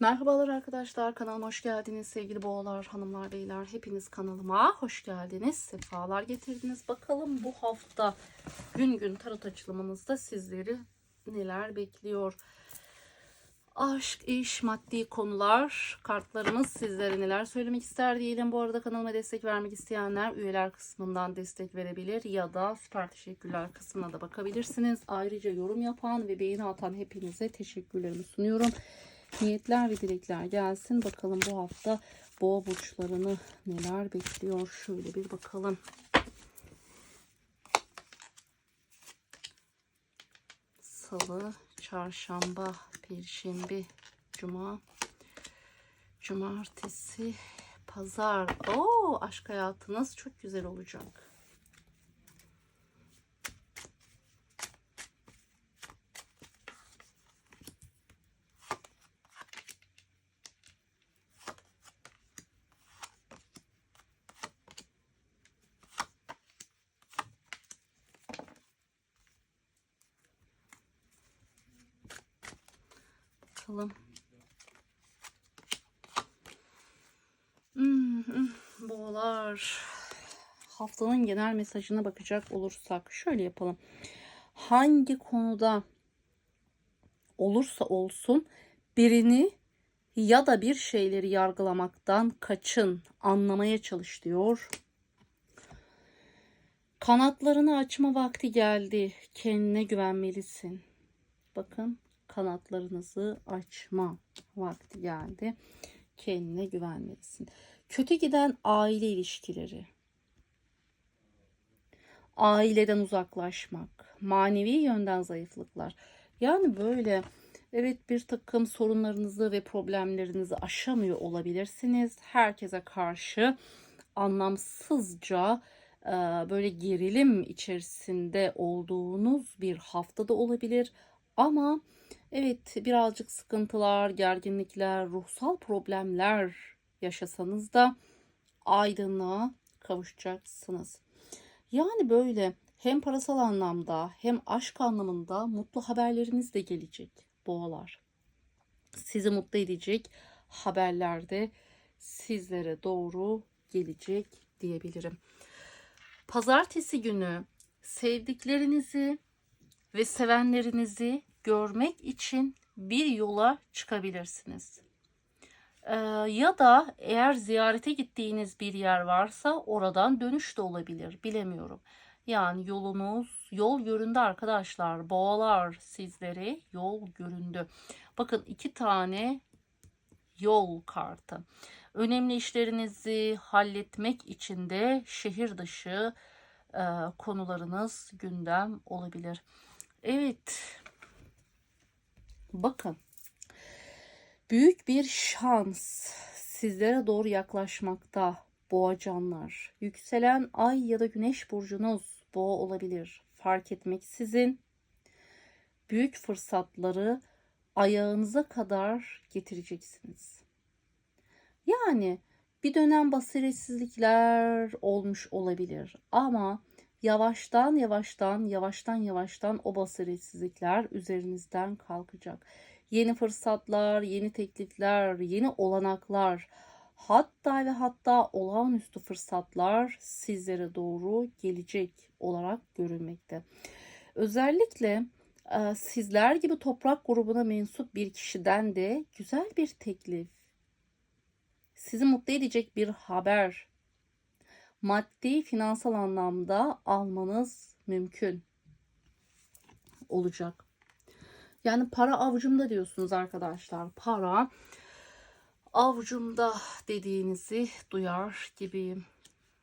Merhabalar arkadaşlar kanalıma hoş geldiniz sevgili boğalar hanımlar beyler. Hepiniz kanalıma hoş geldiniz sefalar getirdiniz. Bakalım bu hafta gün gün tarot açılımınızda sizleri neler bekliyor? Aşk iş maddi konular kartlarımız sizlere neler söylemek ister diyelim. Bu arada kanalıma destek vermek isteyenler üyeler kısmından destek verebilir ya da süper teşekkürler kısmına da bakabilirsiniz. Ayrıca yorum yapan ve beğeni atan hepinize teşekkürlerimi sunuyorum niyetler ve dilekler gelsin. Bakalım bu hafta boğa burçlarını neler bekliyor. Şöyle bir bakalım. Salı, çarşamba, perşembe, cuma, cumartesi, pazar. Oo, aşk hayatınız çok güzel olacak. Bakalım. Hmm, boğalar. Haftanın genel mesajına bakacak olursak şöyle yapalım. Hangi konuda olursa olsun birini ya da bir şeyleri yargılamaktan kaçın, anlamaya çalış diyor. Kanatlarını açma vakti geldi. Kendine güvenmelisin. Bakın kanatlarınızı açma vakti geldi. Kendine güvenmelisin. Kötü giden aile ilişkileri. Aileden uzaklaşmak, manevi yönden zayıflıklar. Yani böyle evet bir takım sorunlarınızı ve problemlerinizi aşamıyor olabilirsiniz. Herkese karşı anlamsızca e, böyle gerilim içerisinde olduğunuz bir haftada olabilir. Ama Evet, birazcık sıkıntılar, gerginlikler, ruhsal problemler yaşasanız da aydınlığa kavuşacaksınız. Yani böyle hem parasal anlamda hem aşk anlamında mutlu haberleriniz de gelecek boğalar. Sizi mutlu edecek haberler de sizlere doğru gelecek diyebilirim. Pazartesi günü sevdiklerinizi ve sevenlerinizi görmek için bir yola çıkabilirsiniz. Ee, ya da eğer ziyarete gittiğiniz bir yer varsa oradan dönüş de olabilir. Bilemiyorum. Yani yolunuz, yol göründü arkadaşlar. Boğalar sizlere yol göründü. Bakın iki tane yol kartı. Önemli işlerinizi halletmek için de şehir dışı e, konularınız gündem olabilir. Evet. Bakın. Büyük bir şans sizlere doğru yaklaşmakta boğacanlar. Yükselen ay ya da güneş burcunuz boğa olabilir. Fark etmek sizin. Büyük fırsatları ayağınıza kadar getireceksiniz. Yani bir dönem basiretsizlikler olmuş olabilir ama yavaştan yavaştan yavaştan yavaştan o basiretsizlikler üzerinizden kalkacak. Yeni fırsatlar, yeni teklifler, yeni olanaklar, hatta ve hatta olağanüstü fırsatlar sizlere doğru gelecek olarak görülmekte. Özellikle e, sizler gibi toprak grubuna mensup bir kişiden de güzel bir teklif, sizi mutlu edecek bir haber maddi finansal anlamda almanız mümkün olacak. Yani para avucumda diyorsunuz arkadaşlar. Para avucumda dediğinizi duyar gibiyim.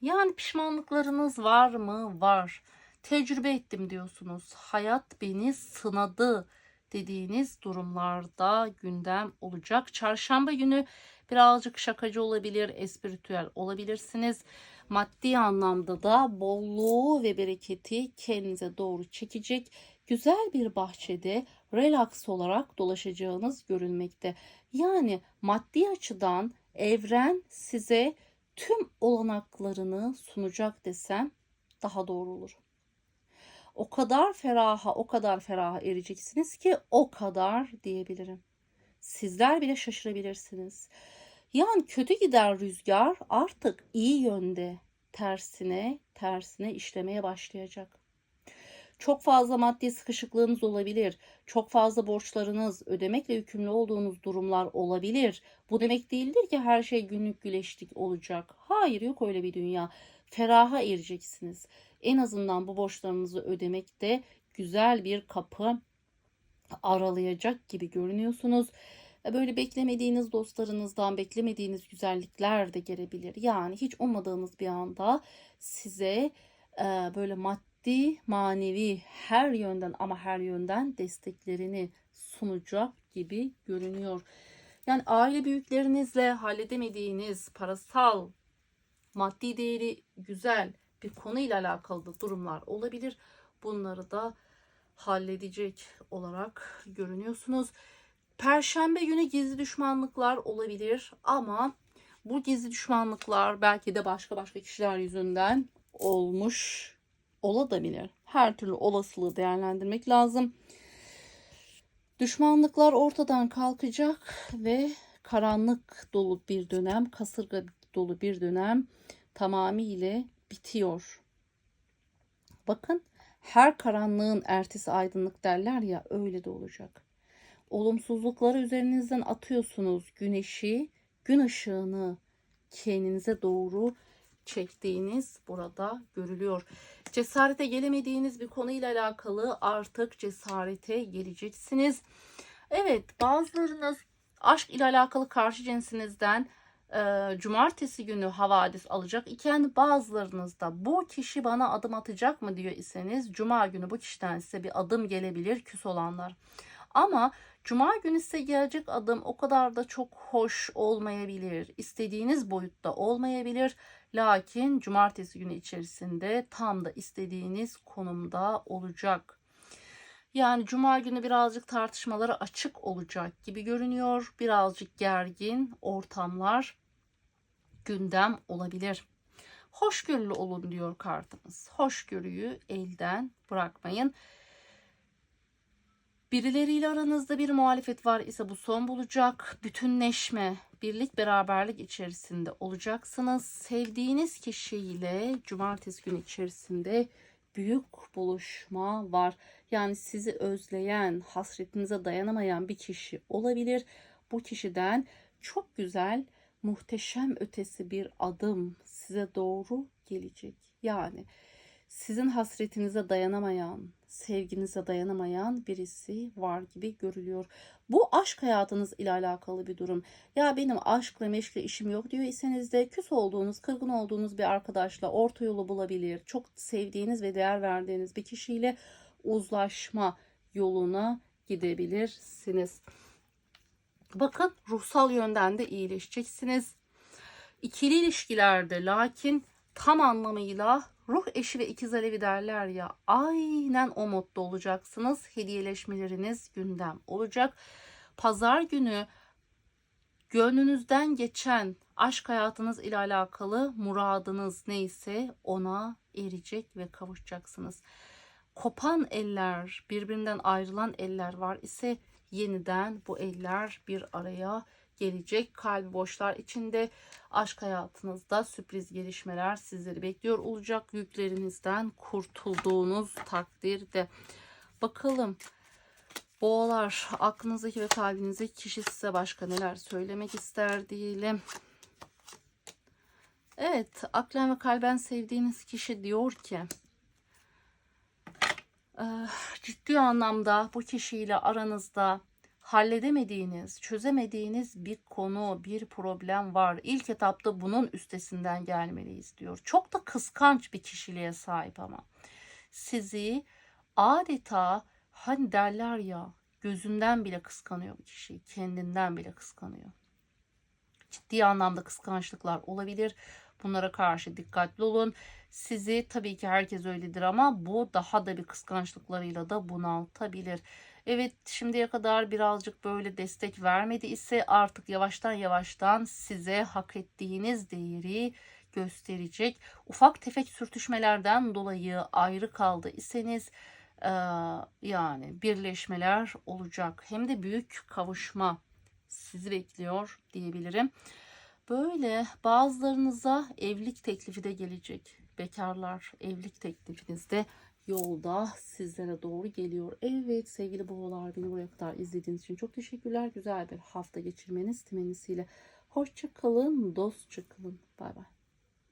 Yani pişmanlıklarınız var mı? Var. Tecrübe ettim diyorsunuz. Hayat beni sınadı dediğiniz durumlarda gündem olacak. Çarşamba günü birazcık şakacı olabilir, espritüel olabilirsiniz maddi anlamda da bolluğu ve bereketi kendinize doğru çekecek güzel bir bahçede relax olarak dolaşacağınız görünmekte. Yani maddi açıdan evren size tüm olanaklarını sunacak desem daha doğru olur. O kadar feraha, o kadar feraha ereceksiniz ki o kadar diyebilirim. Sizler bile şaşırabilirsiniz. Yani kötü gider rüzgar artık iyi yönde tersine tersine işlemeye başlayacak. Çok fazla maddi sıkışıklığınız olabilir. Çok fazla borçlarınız, ödemekle yükümlü olduğunuz durumlar olabilir. Bu demek değildir ki her şey günlük güleşlik olacak. Hayır yok öyle bir dünya. Feraha ereceksiniz. En azından bu borçlarınızı ödemekte güzel bir kapı aralayacak gibi görünüyorsunuz. E, Böyle beklemediğiniz dostlarınızdan beklemediğiniz güzellikler de gelebilir. Yani hiç ummadığınız bir anda size e, böyle maddi, manevi her yönden ama her yönden desteklerini sunacak gibi görünüyor. Yani aile büyüklerinizle halledemediğiniz parasal, maddi değeri güzel bir konuyla alakalı da durumlar olabilir. Bunları da halledecek olarak görünüyorsunuz. Perşembe günü gizli düşmanlıklar olabilir ama bu gizli düşmanlıklar belki de başka başka kişiler yüzünden olmuş olabilir. Her türlü olasılığı değerlendirmek lazım. Düşmanlıklar ortadan kalkacak ve karanlık dolu bir dönem, kasırga dolu bir dönem tamamıyla bitiyor. Bakın her karanlığın ertesi aydınlık derler ya öyle de olacak. Olumsuzlukları üzerinizden atıyorsunuz güneşi, gün ışığını kendinize doğru çektiğiniz burada görülüyor. Cesarete gelemediğiniz bir konuyla alakalı artık cesarete geleceksiniz. Evet bazılarınız aşk ile alakalı karşı cinsinizden e, cumartesi günü havadis alacak iken bazılarınız da bu kişi bana adım atacak mı diyor iseniz cuma günü bu kişiden size bir adım gelebilir küs olanlar. Ama cuma günü size gelecek adım o kadar da çok hoş olmayabilir. İstediğiniz boyutta olmayabilir. Lakin cumartesi günü içerisinde tam da istediğiniz konumda olacak. Yani cuma günü birazcık tartışmalara açık olacak gibi görünüyor. Birazcık gergin ortamlar gündem olabilir. Hoşgörülü olun diyor kartımız. Hoşgörüyü elden bırakmayın. Birileriyle aranızda bir muhalefet var ise bu son bulacak. Bütünleşme, birlik, beraberlik içerisinde olacaksınız. Sevdiğiniz kişiyle cumartesi günü içerisinde büyük buluşma var. Yani sizi özleyen, hasretinize dayanamayan bir kişi olabilir. Bu kişiden çok güzel, muhteşem ötesi bir adım size doğru gelecek. Yani sizin hasretinize dayanamayan, sevginize dayanamayan birisi var gibi görülüyor. Bu aşk hayatınız ile alakalı bir durum. Ya benim aşkla meşkle işim yok diyor iseniz de küs olduğunuz, kırgın olduğunuz bir arkadaşla orta yolu bulabilir. Çok sevdiğiniz ve değer verdiğiniz bir kişiyle uzlaşma yoluna gidebilirsiniz. Bakın ruhsal yönden de iyileşeceksiniz. İkili ilişkilerde lakin tam anlamıyla ruh eşi ve ikiz alevi derler ya aynen o modda olacaksınız. Hediyeleşmeleriniz gündem olacak. Pazar günü gönlünüzden geçen aşk hayatınız ile alakalı muradınız neyse ona erecek ve kavuşacaksınız. Kopan eller, birbirinden ayrılan eller var ise yeniden bu eller bir araya gelecek. Kalbi boşlar içinde aşk hayatınızda sürpriz gelişmeler sizleri bekliyor olacak. Yüklerinizden kurtulduğunuz takdirde. Bakalım boğalar aklınızdaki ve kalbinizdeki kişi size başka neler söylemek ister diyelim. Evet aklen ve kalben sevdiğiniz kişi diyor ki "Eh, ciddi anlamda bu kişiyle aranızda halledemediğiniz, çözemediğiniz bir konu, bir problem var. İlk etapta bunun üstesinden gelmeliyiz diyor. Çok da kıskanç bir kişiliğe sahip ama. Sizi adeta hani derler ya gözünden bile kıskanıyor bu kişiyi. Kendinden bile kıskanıyor. Ciddi anlamda kıskançlıklar olabilir. Bunlara karşı dikkatli olun. Sizi tabii ki herkes öyledir ama bu daha da bir kıskançlıklarıyla da bunaltabilir. Evet şimdiye kadar birazcık böyle destek vermedi ise artık yavaştan yavaştan size hak ettiğiniz değeri gösterecek. Ufak tefek sürtüşmelerden dolayı ayrı kaldı iseniz yani birleşmeler olacak. Hem de büyük kavuşma sizi bekliyor diyebilirim. Böyle bazılarınıza evlilik teklifi de gelecek. Bekarlar evlilik teklifinizde yolda sizlere doğru geliyor. Evet sevgili boğalar beni buraya kadar izlediğiniz için çok teşekkürler. Güzel bir hafta geçirmeniz temennisiyle. Hoşça kalın, dostça kalın. Bay bay.